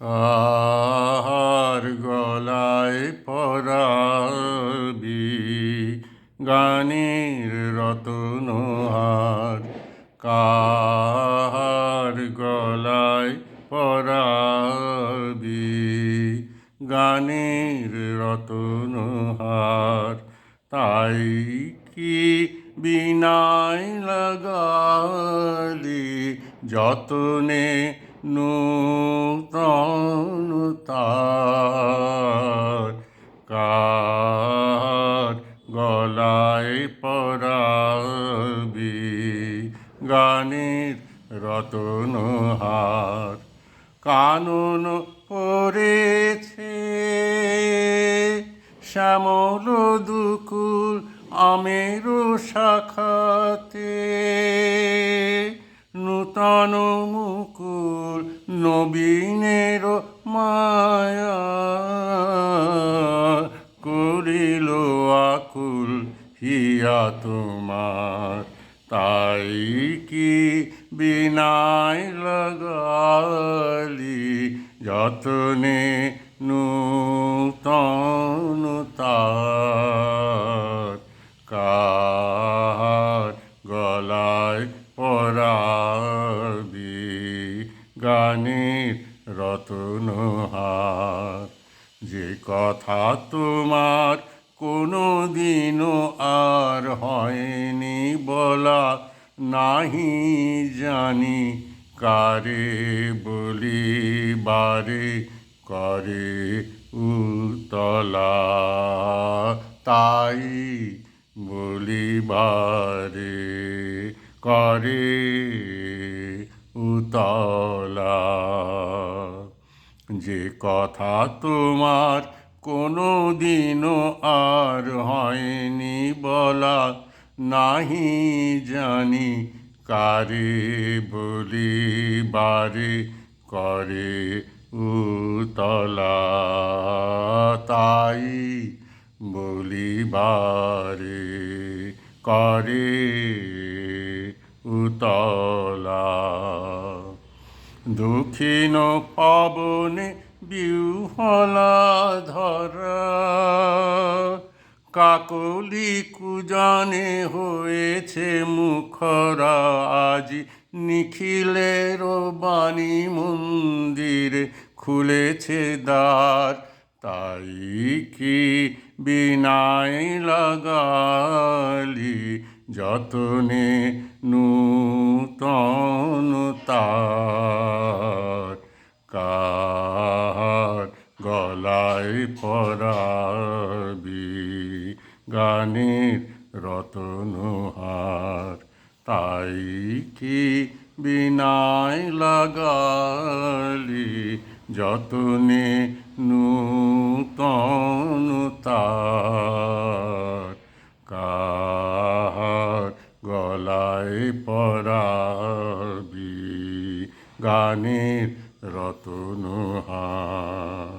কাহার গলায় পরাবি গানের রতনহার কাহার গলায় পরাবি গানের রতনহার তাই কি বিনায় লাগালি যতনে নূতন তার কার গলায় পরাবি গানের রতনহার কানন পড়েছে। শ্যামল দুকুল আমের শাখাতে নূতন মুকুল নবীনের মায়া করিল আকুল হিয়া তোমার। তাই কি বিনায় লাগালি? যতনে নূতন তার গানের রতনহার যে কথা তোমার কোনো দিনও আর হয়নি বলা, নাহি জানি কারে বলি বারে করে উতলা। তাই বলিবারে করে উতলা যে কথা তোমার কোনো দিনও আর হয়নি বলা, নাহি জানি কারে বলি বারে করে উতলা। তাই বলিবারে করে উতলা। দক্ষিণ পবনে বিহলা ধরা কাকলি কুজানে হয়েছে মুখরা। আজ নিখিলের বাণী মন্দির খুলেছে দ্বার। তাই কি বিনায় লাগালি? যতনে নূতন তার। কার গলায় পরাবি, গানের রতনহার। তাই কি বিনায় লাগালি? যতনে নূতন তার। কাহার গলায় পরাবি, গানের রতনহার।